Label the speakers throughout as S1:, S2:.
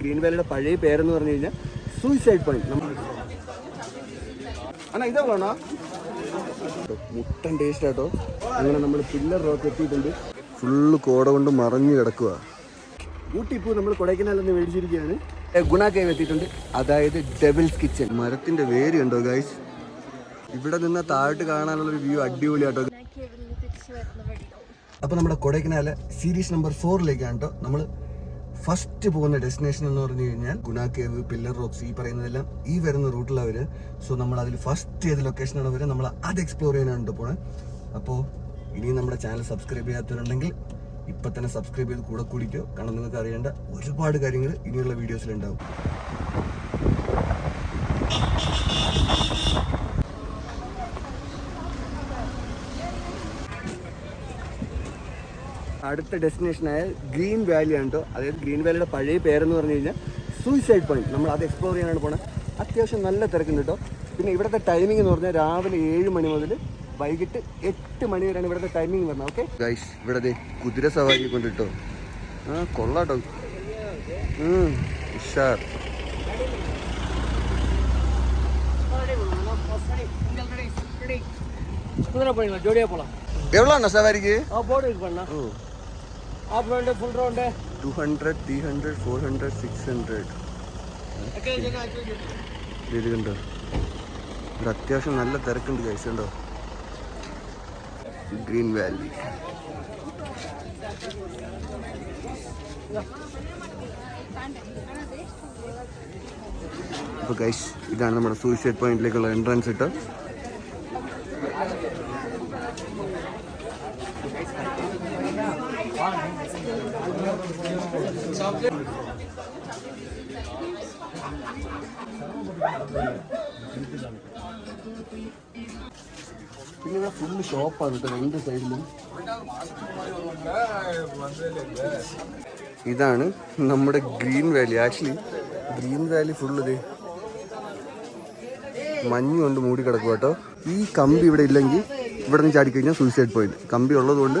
S1: Green വാലിയുടെ പഴയ പേരെന്ന് പറഞ്ഞു കഴിഞ്ഞാൽ സൂയിസൈഡ് പോയിന്റ് നമ്മൾ അണ്ണാ ഇതാ വേണോ മുട്ടൻ ടേസ്റ്റ് ആട്ടോ. അങ്ങനെ നമ്മൾ പില്ലർ റോക്ക് എത്തിയിട്ടുണ്ട്. ഫുള്ള് കോട കൊണ്ട് മറഞ്ഞു കിടക്കുക ഊട്ടി ഇപ്പോൾ നമ്മൾ കൊടൈക്കനാലെന്ന് മേടിച്ചിരിക്കുകയാണ്. ഗുണ കേവ് എത്തിയിട്ടുണ്ട്. അതായത് ഡെബിൾസ് കിച്ചൺ മരത്തിന്റെ വേര് ഉണ്ടോ ഗൈസ് ഇവിടെ നിന്ന് താഴോട്ട് കാണാനുള്ളൊരു വ്യൂ അടിപൊളിയാട്ടോ. അപ്പോൾ നമ്മുടെ കൊടൈക്കനാല് സീരീസ് നമ്പർ ഫോറിലേക്കാണ് കേട്ടോ നമ്മൾ ഫസ്റ്റ് പോകുന്ന ഡെസ്റ്റിനേഷൻ എന്ന് പറഞ്ഞു കഴിഞ്ഞാൽ ഗുണ കേവ് പില്ലർ റോക്സ് ഈ പറയുന്നതെല്ലാം ഈ വരുന്ന റൂട്ടിലാണ് വരിക സോ നമ്മൾ അതിൽ ഫസ്റ്റ് ഏത് ലൊക്കേഷനാണ് വരിക നമ്മൾ അത് എക്സ്പ്ലോർ ചെയ്യാനാണ് പോണേ. അപ്പോൾ ഇനിയും നമ്മുടെ ചാനൽ സബ്സ്ക്രൈബ് ചെയ്യാത്തവരുണ്ടെങ്കിൽ ഇപ്പം തന്നെ സബ്സ്ക്രൈബ് ചെയ്ത് കൂടെ കൂടിക്കോ. കാരണം നിങ്ങൾക്ക് അറിയേണ്ട ഒരുപാട് കാര്യങ്ങൾ ഇനിയുള്ള വീഡിയോസിലുണ്ടാവും അടുത്ത ഡെസ്റ്റിനേഷനായ ഗ്രീൻ വാലിയാണ് കേട്ടോ അതായത് ഗ്രീൻ വാലിയുടെ പഴയ പേരെന്ന് പറഞ്ഞു കഴിഞ്ഞാൽ സൂയിസൈഡ് പോയിന്റ് നമ്മൾ അത് എക്സ്പ്ലോർ ചെയ്യാനാണ് പോണത് അത്യാവശ്യം നല്ല തിരക്കുണ്ട് കേട്ടോ പിന്നെ ഇവിടുത്തെ ടൈമിംഗ് എന്ന് പറഞ്ഞാൽ രാവിലെ ഏഴ് മണി മുതൽ വൈകിട്ട് എട്ട് മണി വരെയാണ് ഇവിടുത്തെ ടൈമിംഗ് വരുന്നത് ഓക്കെ ഗൈസ് ഇവിടെ ദേ കുതിര സവാരി കൊണ്ട് കേട്ടോ ആ കൊള്ളാട്ടോ ഉഷാർ
S2: குதிரை போறீங்களா ஜோடியா போலாம்
S1: എവ്വളാണോ സവാരിക്ക്
S2: ஆ போர்டு இருக்கு half round full round
S1: two hundred three hundred four hundred six hundred ഇത് കണ്ടോ? ഇവിടെ അത്യാവശ്യം നല്ല തിരക്കുണ്ട് കൈസ് കണ്ടോ? ഗ്രീൻ വാലി അപ്പൊ ഗൈസ് ഇതാണ് നമ്മുടെ സൂയിസൈഡ് പോയിന്റിലേക്കുള്ള എൻട്രൻസ് ഇട്ട് പിന്നെ ഫുള്ള് ഷോപ്പാണ് കേട്ടോ രണ്ട് സൈഡിലും ഇതാണ് നമ്മുടെ green valley actually green valley full ഇത്. മഞ്ഞ് കൊണ്ട് മൂടി കിടക്കുക കേട്ടോ ഈ കമ്പി ഇവിടെ ഇല്ലെങ്കിൽ ഇവിടെ നിന്ന് ചാടിക്കഴിഞ്ഞാൽ സൂയിസൈഡ് പോയിന്റ് കമ്പി ഉള്ളതുകൊണ്ട്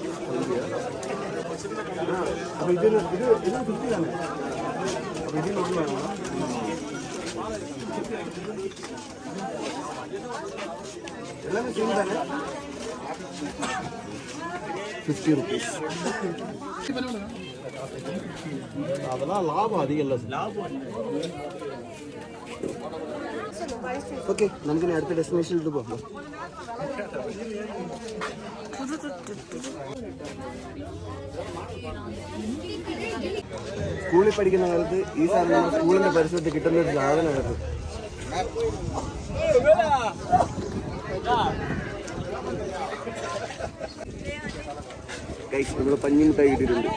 S1: அப்போ இது இது இது ஃபிஃப்டி தானே அப்போ இது ஒன்று வேணுமா எல்லாமே சேம் தானே ஃபிஃப்டி ருபீஸ் அதெல்லாம் லாபம் அதிகம் இல்லை லாபம் ಓಕೆ ನಮಗೆ ಅಡ್ತ ಡೆಸ್ಟಿನೇಷನ್ ಇಟ್ಟು സ്കൂളിൽ പഠിക്കുന്ന കാലത്ത് ഈ സാധനം സ്കൂളിന്റെ പരിസരത്ത് കിട്ടുന്ന ഒരു സാധനമായിരുന്നു നമ്മൾ പഞ്ഞിമുട്ടായി കിട്ടിയിട്ടുണ്ട്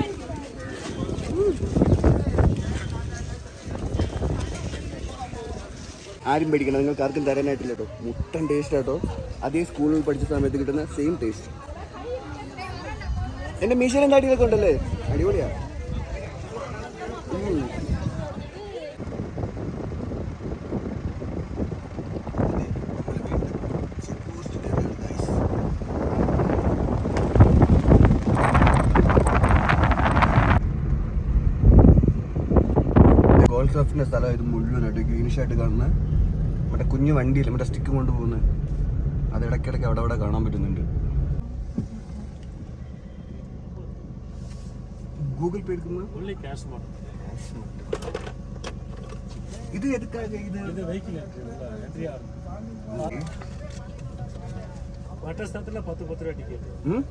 S1: ആരും പേടിക്കണം നിങ്ങൾക്ക് ആർക്കും തരാനായിട്ടില്ല കേട്ടോ. മുട്ടൻ ടേസ്റ്റ് ആട്ടോ അതേ സ്കൂളിൽ പഠിച്ച സമയത്ത് കിട്ടുന്ന സെയിം ടേസ്റ്റ് എന്റെ മീശയിലും താടിയൊക്കെ ഉണ്ടല്ലേ? അടിപൊളിയാ. ഗോൾഡ് സ്ഥലം ഇത് മുഴുവനായിട്ട് ഗ്രീനിഷ് ആയിട്ട് കാണുന്ന മറ്റേ കുഞ്ഞു വണ്ടിയില്ല മറ്റേ സ്റ്റിക്ക് കൊണ്ടുപോകുന്നത് അത് ഇടയ്ക്കിടയ്ക്ക് അവിടെ അവിടെ കാണാൻ പറ്റുന്നുണ്ട്. கூகுள் பே
S2: இருக்குங்களா ஒன்லி கேஷ்
S1: மட்டும். இது எதுக்காக?
S2: இது இந்த வெஹிக்கிள் என்ட்ரி ஆகும் மற்ற ஸ்தலத்தில் பத்து பத்து ரூபா டிக்கெட்
S1: ம்?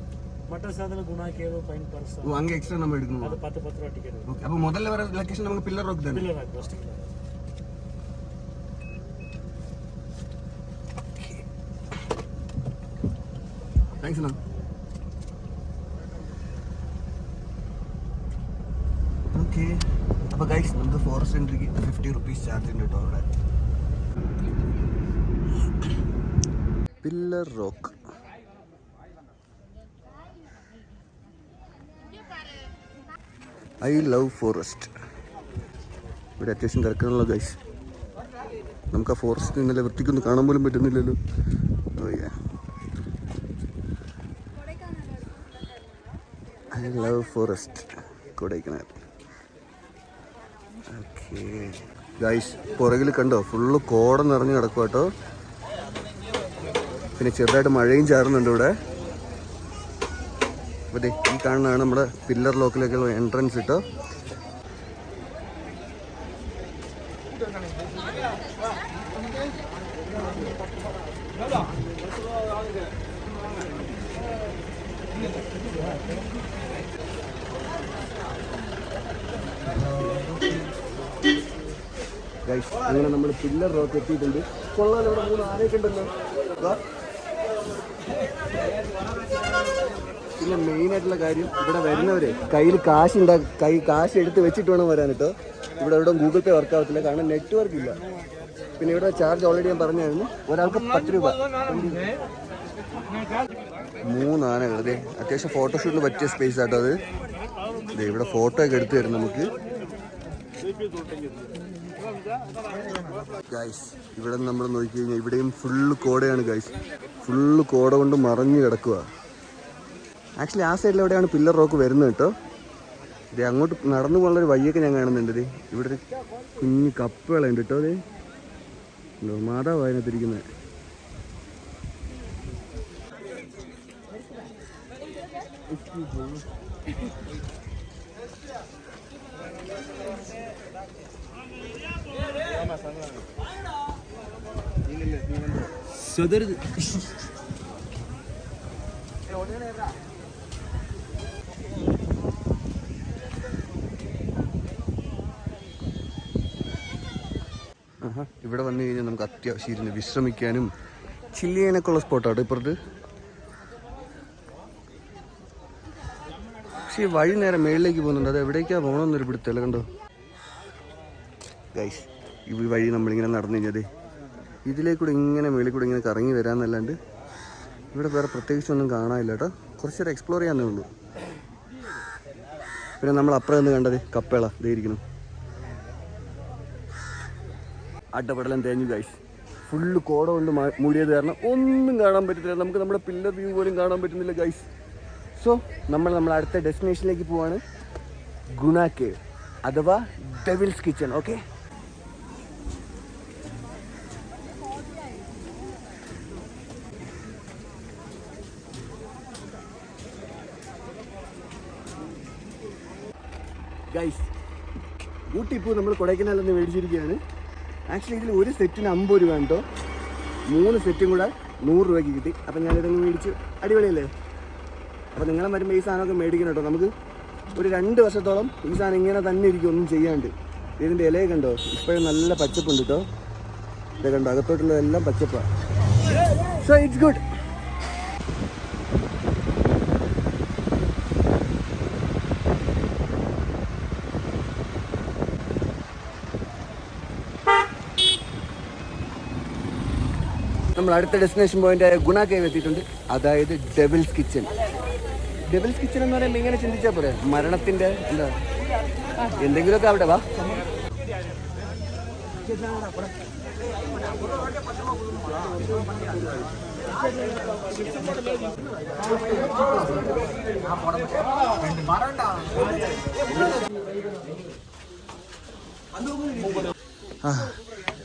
S2: மற்ற ஸ்தலத்தில் குணா கேவ் ஃபைன் பர்ஸ்
S1: ஓ அங்கே எக்ஸ்ட்ரா நம்ம எடுக்கணும்?
S2: அது பத்து பத்து ரூபா டிக்கெட்
S1: ஓகே அப்போ முதல்ல வர லொகேஷன் நமக்கு பில்லர் ராக் தான்?
S2: Pillar rock
S1: first pillar thanks அண்ணா. ഓക്കെ. അപ്പോൾ ഗൈസ് നമുക്ക് ഫോറസ്റ്റ് എൻട്രിക്ക് ഫിഫ്റ്റി റുപ്പീസ് ചാർജ് ഉണ്ട് കേട്ടോ അവിടെ. Pillar rock I love forest ഇവിടെ അത്യാവശ്യം തിരക്കാണല്ലോ ഗൈസ് നമുക്ക് ആ ഫോറസ്റ്റ് ഇന്നലെ വൃത്തിക്കൊന്ന് കാണാൻ പോലും പറ്റുന്നില്ലല്ലോ. I love forest Kodaikanal. Guys പുറകിൽ കണ്ടോ? ഫുള്ള് കോട നിറഞ്ഞു കിടക്കുക കേട്ടോ. പിന്നെ ചെറുതായിട്ട് മഴയും ചാറുന്നുണ്ട് ഇവിടെ. അതെ ഈ കാണുന്നതാണ് നമ്മുടെ പില്ലർ ലോക്കിലേക്കുള്ള എൻട്രൻസ് കേട്ടോ അങ്ങനെ നമ്മൾ പില്ലർ റോക്ക് എത്തിയിട്ടുണ്ട്. കൊള്ളാൻ ഇവിടെ മൂന്ന് ആനയൊക്കെ ഉണ്ടല്ലോ. പിന്നെ മെയിൻ ആയിട്ടുള്ള കാര്യം ഇവിടെ വരുന്നവരെ കയ്യിൽ കാശ് ഉണ്ടാ കൈ കാശ് എടുത്ത് വെച്ചിട്ട് വേണം വരാൻ കേട്ടോ. ഇവിടെ ഇവിടെ ഗൂഗിൾ പേ വർക്ക് ആവത്തില്ല കാരണം നെറ്റ്വർക്ക് ഇല്ല. പിന്നെ ഇവിടെ ചാർജ് ഓൾറെഡി ഞാൻ പറഞ്ഞായിരുന്നു. ഒരാൾക്ക് പത്ത് രൂപ. മൂന്നാനകൾ അതെ അത്യാവശ്യം ഫോട്ടോഷൂട്ടിന് പറ്റിയ സ്പേസ് ആട്ടോ അത്. ഇവിടെ ഫോട്ടോ ഒക്കെ എടുത്തു തരും നമുക്ക്. ഗൈസ് ഇവിടെ നമ്മൾ നോക്കി കഴിഞ്ഞാൽ ഇവിടെയും ഫുള്ള് കോടയാണ് ഗൈസ് ഫുള്ള് കോട കൊണ്ട് മറഞ്ഞു കിടക്കുക ആക്ച്വലി ആ സൈഡിൽ എവിടെയാണ് പില്ലർ റോക്ക് വരുന്നത് കേട്ടോ ഇത് അങ്ങോട്ട് നടന്നു പോകാനുള്ളൊരു വഴിയൊക്കെ ഞാൻ കാണുന്നുണ്ട് ഇവിടെ ഒരു കുഞ്ഞു കപ്പുകളുണ്ട് കേട്ടോ അത് മാതാവ് അതിനകത്തിരിക്കുന്നത് ആഹാ, ഇവിടെ വന്നു കഴിഞ്ഞാൽ നമുക്ക് അത്യാവശ്യം ഇരുന്ന് വിശ്രമിക്കാനും ചില്ല് ഉള്ള സ്പോട്ടാണ് ഇപ്പുറത്ത്. പക്ഷേ വഴി നേരെ മേളിലേക്ക് പോകുന്നുണ്ട്. അത് എവിടേക്കാ പോകണമെന്നൊരു പിടുത്തല്ല കണ്ടോ? ഗൈസ് ഈ വഴി നമ്മളിങ്ങനെ നടന്നു കഴിഞ്ഞാൽ ഇതിലേക്കൂടെ ഇങ്ങനെ മേളിൽ കൂടെ ഇങ്ങനെ കറങ്ങി വരാമെന്നല്ലാണ്ട് ഇവിടെ വേറെ പ്രത്യേകിച്ചൊന്നും കാണാനില്ല കേട്ടോ. കുറച്ചേരം എക്സ്പ്ലോർ ചെയ്യാമെന്നേ ഉള്ളൂ. പിന്നെ നമ്മൾ അപ്പുറം നിന്ന് കണ്ടത് കപ്പേള. ഇരിക്കുന്നു. അട്ടപ്പടലം തേഞ്ഞു ഗൈസ് ഫുള്ള് കോട കൊണ്ട് മൂടിയത് കാരണം ഒന്നും കാണാൻ പറ്റത്തില്ല. നമുക്ക് നമ്മുടെ പില്ലർ വ്യൂ പോലും കാണാൻ പറ്റുന്നില്ല ഗൈസ് സോ നമ്മൾ നമ്മുടെ അടുത്ത ഡെസ്റ്റിനേഷനിലേക്ക് പോവാണ്. ഗുണ കേവ് അഥവാ devil's kitchen okay guys Ooty ഇപ്പോൾ നമ്മൾ കൊടൈക്കനാലിൽ നിന്ന് മേടിച്ചിരിക്കുകയാണ്. ആക്ച്വലി ഇതിൽ ഒരു സെറ്റിന് അമ്പത് രൂപ കേട്ടോ മൂന്ന് സെറ്റും കൂടെ നൂറ് രൂപയ്ക്ക് കിട്ടി. അപ്പം ഞാനിതങ്ങ് മേടിച്ചു. അടിപൊളിയല്ലേ? അപ്പം നിങ്ങളെ വരുമ്പോൾ ഈ സാധനമൊക്കെ മേടിക്കണം കേട്ടോ നമുക്ക് ഒരു രണ്ട് വർഷത്തോളം ഈ സാധനം ഇങ്ങനെ തന്നെ ഇരിക്കും ഒന്നും ചെയ്യാണ്ട്. ഇതിന്റെ ഇലയൊക്കെ കണ്ടോ? ഇപ്പോഴും നല്ല പച്ചപ്പുണ്ട് കേട്ടോ ഇത് കണ്ടോ? അകത്തോട്ടുള്ളതെല്ലാം പച്ചപ്പാണ് സോ ഇറ്റ്സ് ഗുഡ് നമ്മൾ അടുത്ത ഡെസ്റ്റിനേഷൻ പോയിന്റ് ആയ ഗുണ കേവ് എത്തിയിട്ടുണ്ട്. അതായത് ഡെവിൽസ് കിച്ചൺ ഡെവിൽസ് കിച്ചൺ എന്ന് പറയുമ്പോൾ ഇങ്ങനെ ചിന്തിച്ചാൽ പോരെ? മരണത്തിന്റെ എന്താ? എന്തെങ്കിലുമൊക്കെ അവിടെ വാ.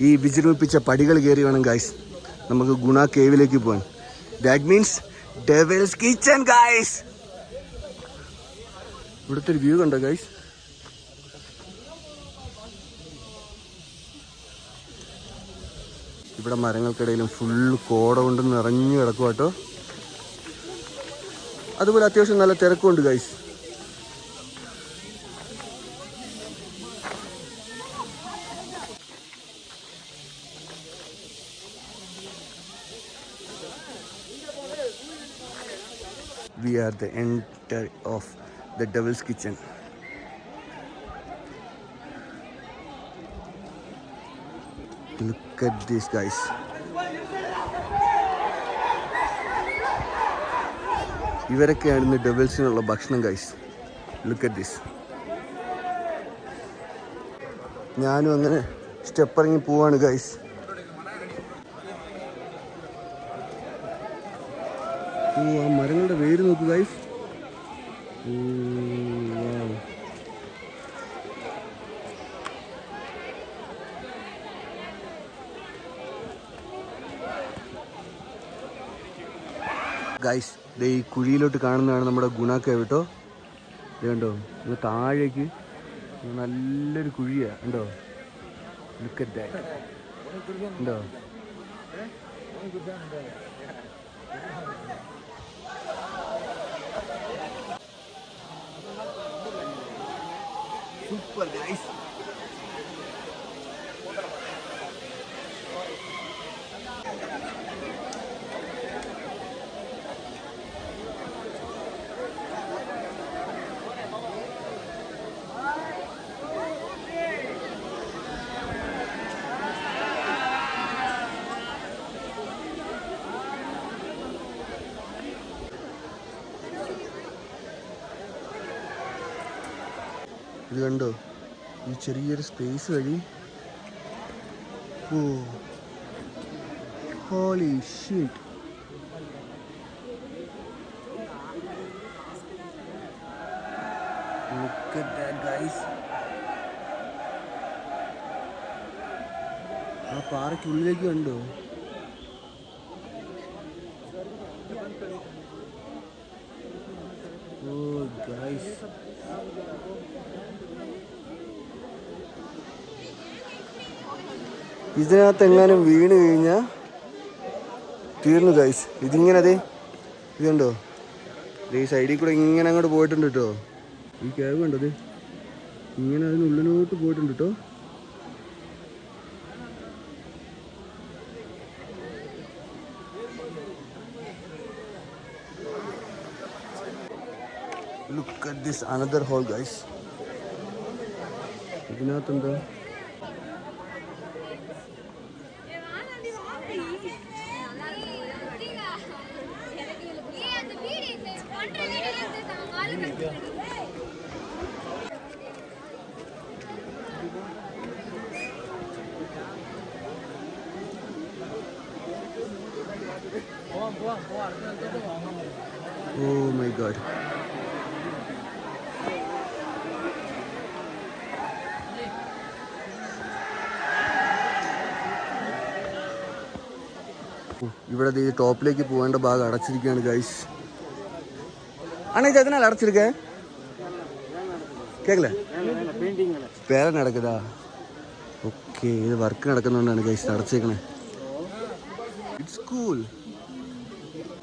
S1: ഈ വിജൃംഭിപ്പിച്ച പടികൾ കയറി വേണം ഗൈസ് നമുക്ക് ഗുണ കേവിലേക്ക് പോകാൻ that means devil's kitchen guys ഇവിടുത്തെ ഒരു വ്യൂ കണ്ടോ ഗൈസ് ഇവിടെ മരങ്ങൾക്കിടയിലും ഫുൾ കോട കൊണ്ട് നിറഞ്ഞു കിടക്കും കേട്ടോ അതുപോലെ അത്യാവശ്യം നല്ല തിരക്കുണ്ട് guys at the enter of the devil's kitchen. Look at this guys. ഇവരൊക്കെയാണ് ഇന്ന് ഡെവിൾസിനുള്ള ഭക്ഷണം ഗൈസ് ലുക്ക് അറ്റ് ദിസ് ഞാനും അങ്ങനെ സ്റ്റെപ്പ് ഇറങ്ങി പോവാണ് ഗൈസ് ഓ ആ മരങ്ങളുടെ വേര് നോക്കൂ ഗൈസ്. ഗൈസ് ദേ ഈ കുഴിയിലോട്ട് കാണുന്നതാണ് നമ്മുടെ ഗുണാക്ക കേട്ടോ ഇത് കണ്ടോ? ഇത് താഴേക്ക് ഇത് നല്ലൊരു കുഴിയാ കണ്ടോ? ലുക്ക് അറ്റ് ദാറ്റ് കണ്ടോ ഇത് കണ്ടോ? ഈ ചെറിയൊരു സ്പേസ് വഴി. ഓ. Holy shit Look at that, guys. ആ പാറയ്ക്കുള്ളിലേക്ക് കണ്ടോ? ഓ ഗൈസ് ഇതിനകത്ത് എങ്ങാനും വീണ് കഴിഞ്ഞാൽ തീർന്നു ഗൈസ് ഇതിങ്ങനെ അതെ ഇതുണ്ടോ ഈ സൈഡിൽ കൂടെ ഇങ്ങനെ അങ്ങോട്ട് പോയിട്ടുണ്ട് കേട്ടോ ഈ കേവ് കണ്ടത് ഇങ്ങനെ അതിനുള്ളിലോട്ട് പോയിട്ടുണ്ട് കേട്ടോ at this another hole guys. Oh my god. ഇവിടെ ദേ ഈ ടോപ്പിലേക്ക് പോകേണ്ട ഭാഗം അടച്ചിരിക്കുകയാണ് ഗൈസ് ആണേ ഇത് എതനാൽ അടച്ചിരിക്കേ കേക്കലേ പേര നടക്കുതാ ഓക്കെ ഇത് വർക്ക് നടക്കുന്നതുകൊണ്ടാണ് ഗൈസ് അടച്ചേക്കണേ ഇറ്റ്സ് കൂൾ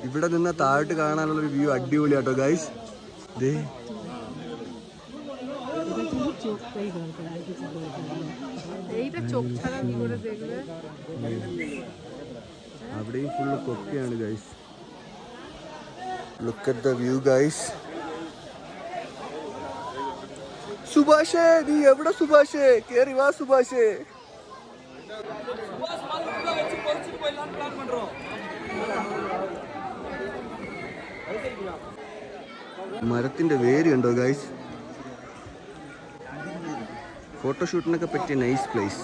S1: ഇവിടെ നിന്ന് താഴോട്ട് കാണാനുള്ള ഒരു വ്യൂ അടിപൊളിയാട്ടോ ഗൈസ് ദേ
S3: এইটা চোখ ছাড়া কি করে দেখবে
S1: അവിടെയും full കൊക്കയാണ് guys look at the view guys സുഭാഷേ നീ എവിടെ സുഭാഷേ? കേറി വാ സുഭാഷേ. മരത്തിന്റെ വേര് കണ്ടോ ഗൈസ് ഫോട്ടോഷൂട്ടിനൊക്കെ പറ്റിയ നൈസ് പ്ലേസ്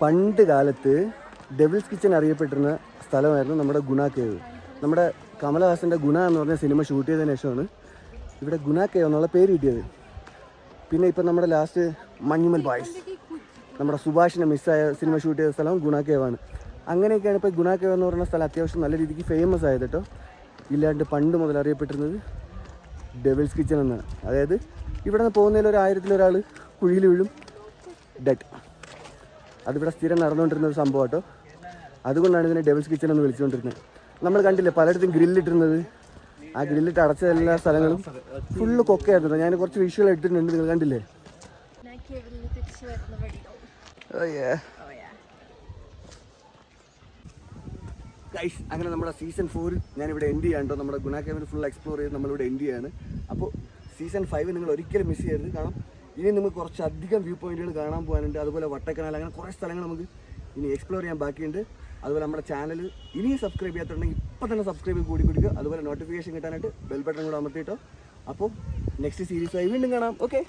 S1: പണ്ട് കാലത്ത് ഡെവിൾസ് കിച്ചൺ അറിയപ്പെട്ടിരുന്ന സ്ഥലമായിരുന്നു നമ്മുടെ ഗുണ കേവ്. നമ്മുടെ കമലഹാസന്റെ ഗുണ എന്ന് പറഞ്ഞ സിനിമ ഷൂട്ട് ചെയ്തതിന് ശേഷമാണ് ഇവിടെ ഗുണ കേവ് എന്നുള്ള പേര് കിട്ടിയത്. പിന്നെ ഇപ്പം നമ്മുടെ ലാസ്റ്റ് മഞ്ഞുമൽ ബോയ്സ് നമ്മുടെ സുഭാഷിനെ മിസ്സായ സിനിമ ഷൂട്ട് ചെയ്ത സ്ഥലം ഗുണ കേവാണ്. അങ്ങനെയൊക്കെയാണ് ഇപ്പോൾ ഗുണ കേവ് എന്ന് പറയുന്ന സ്ഥലം അത്യാവശ്യം നല്ല രീതിക്ക് ഫേമസ് ആയത് കേട്ടോ. ഇല്ലാണ്ട് പണ്ട് മുതൽ അറിയപ്പെട്ടിരുന്നത് ഡെവിൾസ് കിച്ചൺ എന്നാണ്. അതായത് ഇവിടെ നിന്ന് പോകുന്നതിൽ ഒരു ആയിരത്തിലൊരാൾ കുഴിയിൽ വീഴും. ഡെഡ് അതിവിടെ സ്ഥിരം നടന്നുകൊണ്ടിരുന്ന ഒരു സംഭവം കേട്ടോ അതുകൊണ്ടാണ് ഇതിനെ ഡെവിൾസ് കിച്ചൺ എന്ന് വിളിച്ചുകൊണ്ടിരുന്നത്. നമ്മൾ കണ്ടില്ലേ പലയിടത്തും ഗ്രില്ലിട്ടിരുന്നത് ആ ഗ്രില്ലിട്ട് അടച്ച എല്ലാ സ്ഥലങ്ങളും ഫുള്ള് കൊക്കയായിരുന്നു. ഞാൻ കുറച്ച് വിഷ്വൽ ഇട്ടിട്ടുണ്ട് നിങ്ങൾ കണ്ടില്ലേ? ഗൈസ് അങ്ങനെ നമ്മുടെ സീസൺ ഫോറിൽ ഞാനിവിടെ എൻഡ് ചെയ്യാണ്ടോ നമ്മുടെ നമ്മുടെ ഗുണാക്കേവിന് ഫുൾ എക്സ്പ്ലോർ ചെയ്ത് നമ്മളിവിടെ എൻഡ് ചെയ്യാണ്. അപ്പോൾ സീസൺ ഫൈവ് നിങ്ങൾ ഒരിക്കലും മിസ് ചെയ്യരുത്. കാരണം ഇനി നമുക്ക് കുറച്ച് അധികം വ്യൂ പോയിന്റുകൾ കാണാൻ പോകാനുണ്ട്. അതുപോലെ വട്ടക്കനാൽ അങ്ങനെ കുറേ സ്ഥലങ്ങൾ നമുക്ക് ഇനി എക്സ്പ്ലോർ ചെയ്യാൻ ബാക്കിയുണ്ട്. അതുപോലെ നമ്മുടെ ചാനൽ ഇനിയും സബ്സ്ക്രൈബ് ചെയ്യാത്തുണ്ടെങ്കിൽ ഇപ്പം തന്നെ സബ്സ്ക്രൈബ് കൂടി കൊടുക്കുക. അതുപോലെ നോട്ടിഫിക്കേഷൻ കിട്ടാനായിട്ട് ബെൽ ബട്ടൺ കൂടെ അമർത്തിയിട്ടോ. അപ്പോൾ നെക്സ്റ്റ് സീരീസായി വീണ്ടും കാണാം. ഓക്കെ